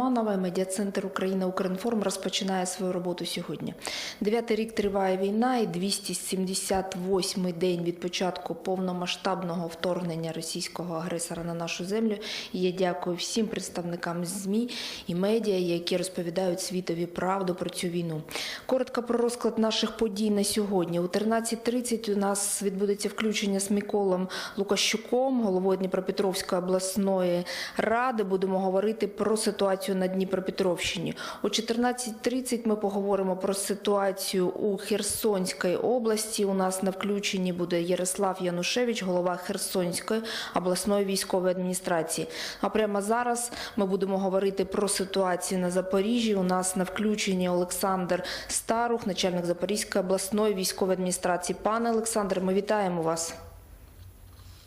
Романова. Медіа-центр Україна Укрінформ розпочинає свою роботу сьогодні. Дев'ятий рік триває війна, і 278-й день від початку повномасштабного вторгнення російського агресора на нашу землю. Я дякую всім представникам ЗМІ і медіа, які розповідають світові правду про цю війну. Коротко про розклад наших подій на сьогодні. У 13.30 у нас відбудеться включення з Миколом Лукащуком, головою Дніпропетровської обласної ради. Будемо говорити про ситуацію на Дніпропетровщині. О 14.30 ми поговоримо про ситуацію у Херсонській області. У нас на включенні буде Ярослав Янушевич, голова Херсонської обласної військової адміністрації. А прямо зараз ми будемо говорити про ситуацію на Запоріжжі. У нас на включенні Олександр Старух, начальник Запорізької обласної військової адміністрації. Пане Олександр, ми вітаємо вас.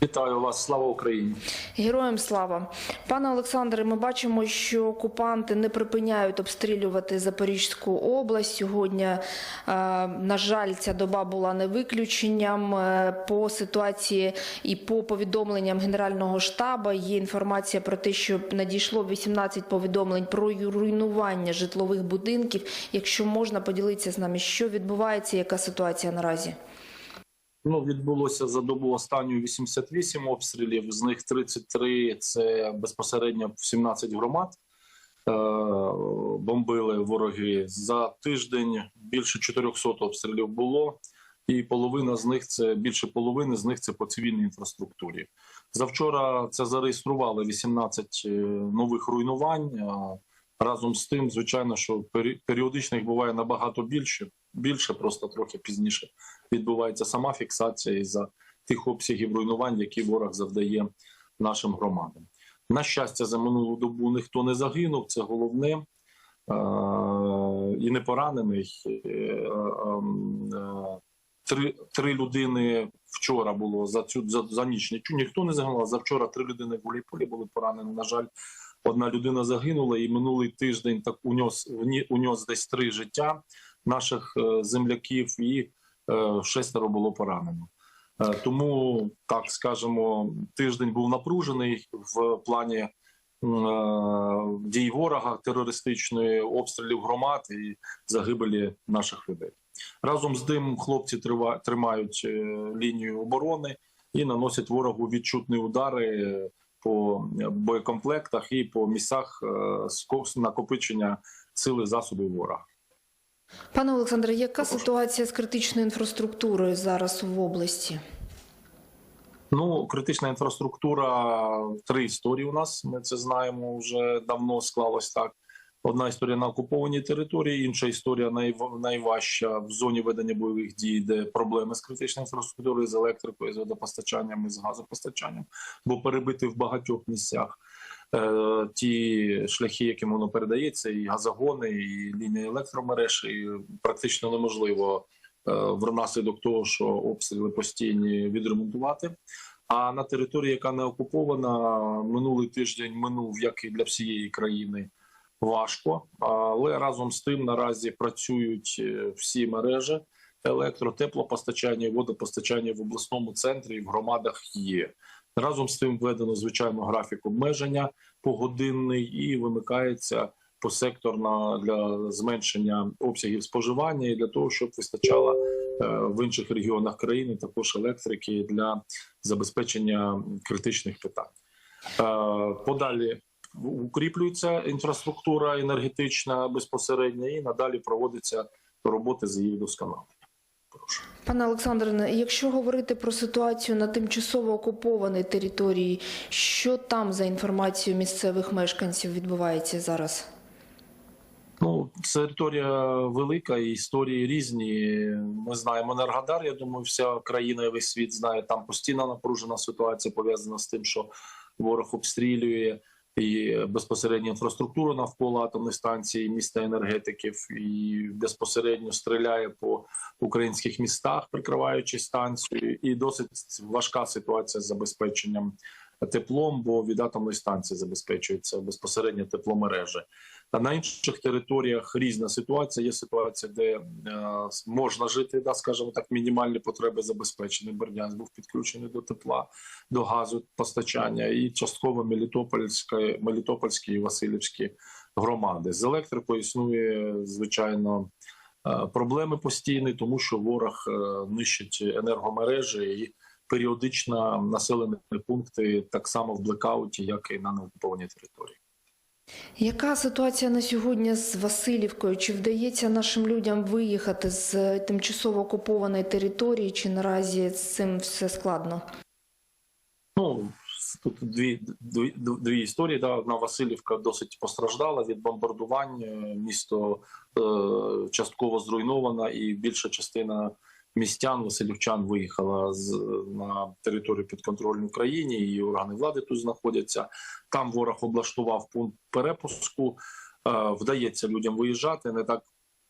Вітаю вас, слава Україні! Героям слава, пане Олександре. Ми бачимо, що окупанти не припиняють обстрілювати Запорізьку область. Сьогодні, е, на жаль, ця доба була не виключенням. Е, По ситуації і по повідомленням Генерального штабу є інформація про те, що надійшло 18 повідомлень про руйнування житлових будинків. Якщо можна поділитися з нами, що відбувається, яка ситуація наразі? Ну, відбулося за добу останню 88 обстрілів. З них 33 – це безпосередньо в 17 громад. Е, бомбили вороги за тиждень. Більше 400 обстрілів було, і половина з них це більше половини з них це по цивільній інфраструктурі. Завчора це зареєстрували 18 е, нових руйнувань. Разом з тим, звичайно, що пері- періодично їх буває набагато більше, більше просто трохи пізніше відбувається сама фіксація із за тих обсягів руйнувань, які ворог завдає нашим громадам. На щастя, за минулу добу ніхто не загинув. Це головне і не поранений. Е, е, Три, три людини вчора було за цю за, за ніч. Ніхто не загинув. За вчора три людини в Гуляйполі були поранені. На жаль, одна людина загинула, і минулий тиждень так унес унес десь три життя наших е, земляків, і е, шестеро було поранено. Е, Тому так скажемо, тиждень був напружений в плані дій ворога терористичної обстрілів громад і загибелі наших людей. Разом з тим, хлопці тримають лінію оборони і наносять ворогу відчутні удари по боєкомплектах і по місцях е, накопичення сили засобів ворога. Пане Олександре, яка ситуація з критичною інфраструктурою зараз в області? Ну, критична інфраструктура три історії. У нас ми це знаємо вже давно склалось так. Одна історія на окупованій території, інша історія найв- найважча в зоні ведення бойових дій, де проблеми з критичною інфраструктурою, з електрикою, з водопостачанням і з газопостачанням, бо перебити в багатьох місцях е, ті шляхи, яким воно передається, і газогони, і лінії електромереж, і практично неможливо е, внаслідок того, що обстріли постійні відремонтувати. А на території, яка не окупована, минулий тиждень минув, як і для всієї країни, важко. Але разом з тим наразі працюють е, всі мережі електро, теплопостачання, і водопостачання в обласному центрі і в громадах є. Разом з тим введено звичайно графік обмеження погодинний і вимикається посекторно для зменшення обсягів споживання і для того, щоб вистачало е, в інших регіонах країни також електрики для забезпечення критичних питань. Е, Подалі укріплюється інфраструктура енергетична безпосередньо і надалі проводиться роботи з її вдосконалення. Прошу. Пане Олександре, якщо говорити про ситуацію на тимчасово окупованій території, що там за інформацією місцевих мешканців відбувається зараз? Ну, територія велика і історії різні. Ми знаємо Енергодар. Я думаю, вся країна і весь світ знає. Там постійно напружена ситуація пов'язана з тим, що ворог обстрілює і безпосередньо інфраструктура навколо атомних станції, міста енергетиків, і безпосередньо стріляє по українських містах, прикриваючи станцію. І досить важка ситуація з забезпеченням теплом, бо від атомної станції забезпечується безпосередньо тепломережі. А на інших територіях різна ситуація. Є ситуація, де е, можна жити, да, скажімо так, мінімальні потреби забезпечені. Бердянськ був підключений до тепла, до газу постачання, і частково Мелітопольські і Васильівські громади. З електрикою існує звичайно е, проблеми постійні, тому що ворог е, нищить енергомережі і періодично населені пункти так само в блекауті, як і на неокупованій території. Яка ситуація на сьогодні з Васильівкою? Чи вдається нашим людям виїхати з тимчасово окупованої території, чи наразі з цим все складно? Ну тут дві, дві, дві історії. Да. Одна Васильівка досить постраждала від бомбардувань. Місто е, частково зруйновано, і більша частина містян Васильівчан виїхала з на територію підконтрольну Україні, і органи влади тут знаходяться. Там ворог облаштував пункт перепуску. Е, вдається людям виїжджати не так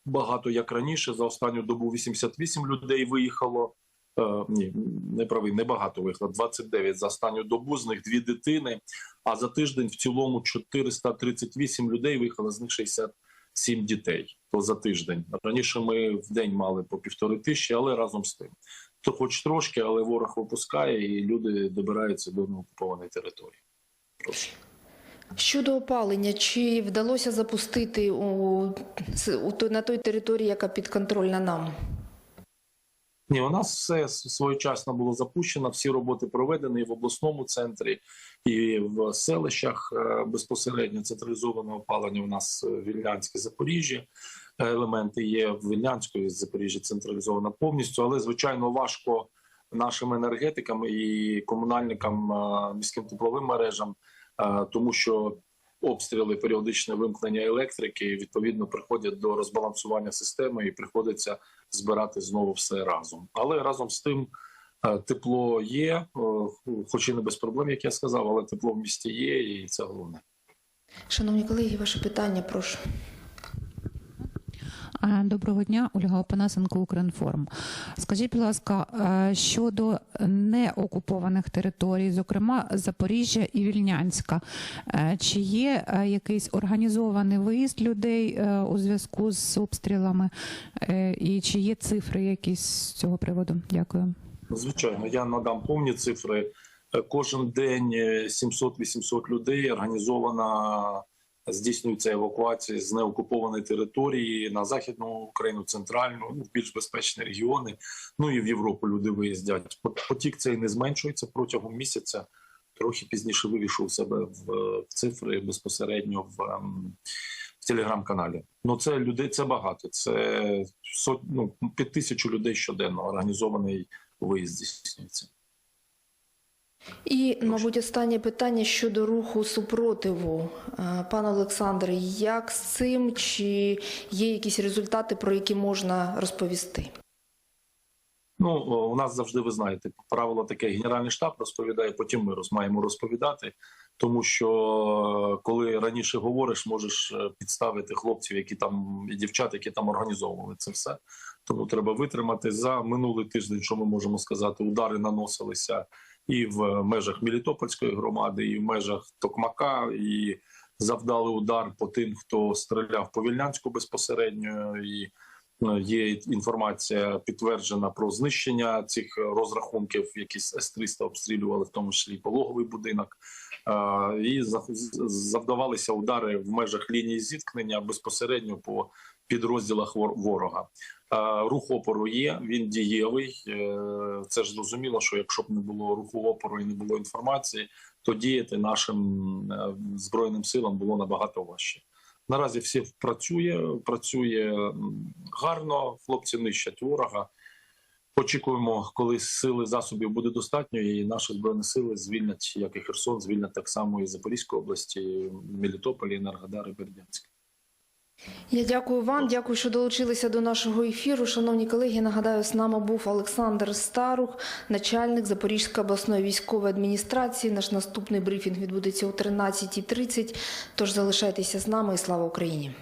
багато, як раніше. За останню добу 88 людей виїхало. Е, ні, не правий, небагато виїхало. 29 за останню добу, з них дві дитини. А за тиждень в цілому 438 людей виїхало, з них 67 дітей. За тиждень. Раніше ми в день мали по півтори тисячі, але разом з тим. То хоч трошки, але ворог випускає, і люди добираються до неокупованої території. Прошу. Щодо опалення, чи вдалося запустити у, у на той території, яка підконтрольна нам? Ні, у нас все своєчасно було запущено. Всі роботи проведені і в обласному центрі, і в селищах е, безпосередньо централізоване опалення. У нас е, в Вільнянське Запоріжжя. Е, Елементи є в Вільнянську і Запоріжжя централізовано повністю, але звичайно важко нашим енергетикам і комунальникам е, міським тепловим мережам, е, тому що обстріли, періодичне вимкнення електрики відповідно приходять до розбалансування системи і приходиться збирати знову все разом. Але разом з тим тепло є, хоч і не без проблем, як я сказав, але тепло в місті є, і це головне. Шановні колеги, ваше питання, прошу. Е, Доброго дня, Ольга Опанасенко, Укрінформ. Скажіть, будь ласка, е, щодо неокупованих територій, зокрема Запоріжжя і Вільнянська, е, чи є якийсь організований виїзд людей у зв'язку з обстрілами, і чи є цифри якісь з цього приводу? Дякую. Звичайно, я надам повні цифри. Кожен день е, 700-800 людей організовано здійснюється евакуація з неокупованої території на західну Україну, центральну, ну, в більш безпечні регіони. Ну і в Європу люди виїздять. Потік цей не зменшується протягом місяця. Трохи пізніше вивішу себе в, в цифри безпосередньо в, ем, в телеграм-каналі. Ну це людей, це багато. Це сот, ну, під тисячу людей щоденно організований виїзд здійснюється. І, мабуть, останнє питання щодо руху супротиву. Е, Пан Олександр, як з цим? Чи є якісь результати, про які можна розповісти? Ну у нас завжди ви знаєте правило таке. Генеральний штаб розповідає. Потім ми роз, маємо розповідати, тому що е, коли раніше говориш, можеш е, підставити хлопців, які там і дівчат, які там організовували це все. Тому треба витримати за минулий тиждень. Що ми можемо сказати? Удари наносилися і в межах Мілітопольської громади, і в межах Токмака, і завдали удар по тим, хто стріляв по Вільнянську безпосередньо. І є інформація підтверджена про знищення цих розрахунків. Якісь С-300 обстрілювали, в тому числі пологовий будинок. Е, І завдавалися удари в межах лінії зіткнення безпосередньо по підрозділах ворога. Е, Рух опору є, він дієвий. Е, Це ж зрозуміло, що якщо б не було руху опору і не було інформації, то діяти нашим е, збройним силам було набагато важче. Наразі все працює, працює гарно. Хлопці нищать ворога. Очікуємо, коли сили засобів буде достатньо, і наші збройні сили звільнять, як і Херсон, звільнять так само і Запорізьку області, і Мелітополь, і Енергодар, і Бердянськ. Я дякую вам, дякую, що долучилися до нашого ефіру. Шановні колеги, нагадаю, з нами був Олександр Старух, начальник Запорізької обласної військової адміністрації. Наш наступний брифінг відбудеться о 13.30. Тож залишайтеся з нами і слава Україні.